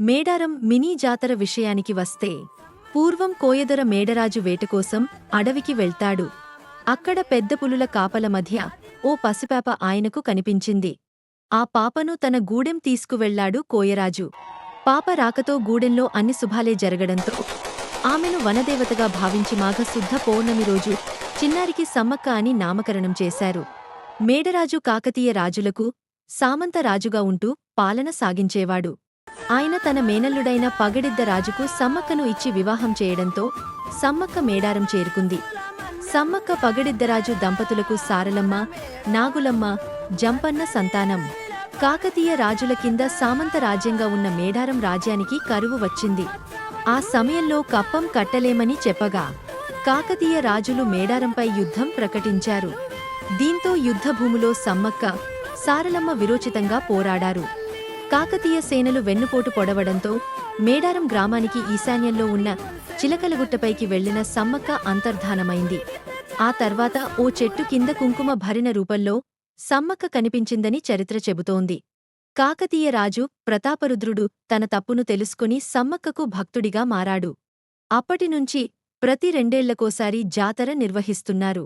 Medaram mini జాతర విషయానికి వస్తే పూర్వం కోయదర మేడరాజు వేటకోసం అడవికి వెళ్తాడు. అక్కడ పెద్ద పులుల కాపల మధ్య ఓ పసిపాప ఆయనకు కనిపించింది. ఆ పాపను తన గూడెం తీసుకువెళ్ళాడు కోయరాజు. పాప రాకతో గూడెంలో అన్ని శుభాలే జరగడంతో ఆమెను వనదేవతగా భావించి మాఘశుద్ధ పౌర్ణమి రోజు చిన్నారికి సమ్మక్క అని నామకరణం చేశారు. మేడరాజు కాకతీయ రాజులకు సామంత రాజుగా ఉంటూ పాలన సాగించేవాడు. ఆయన తన మేనల్లుడైన పగడిద్ద రాజుకు సమ్మక్కను ఇచ్చి వివాహం చేయడంతో సమ్మక్క మేడారం చేరుకుంది. సమ్మక్క పగడిద్దరాజు దంపతులకు సారలమ్మ నాగులమ్మ జంపన్న సంతానం. కాకతీయ రాజుల కింద సామంత రాజ్యంగా ఉన్న మేడారం రాజ్యానికి కరువు వచ్చింది. ఆ సమయంలో కప్పం కట్టలేమని చెప్పగా కాకతీయ రాజులు మేడారంపై యుద్ధం ప్రకటించారు. దీంతో యుద్ధభూమిలో సమ్మక్క సారలమ్మ విరోచితంగా పోరాడారు. కాకతీయ సేనలు వెన్నుపోటు పొడవడంతో మేడారం గ్రామానికి ఈశాన్యంలో ఉన్న చిలకలగుట్టపైకి వెళ్ళిన సమ్మక్క అంతర్ధానమైంది. ఆ తర్వాత ఓ చెట్టు కింద కుంకుమ భరిన రూపంలో సమ్మక్క కనిపించిందని చరిత్ర చెబుతోంది. కాకతీయ రాజు ప్రతాపరుద్రుడు తన తప్పును తెలుసుకుని సమ్మక్కకు భక్తుడిగా మారాడు. అప్పటినుంచి ప్రతి రెండేళ్ళకోసారి జాతర నిర్వహిస్తున్నారు.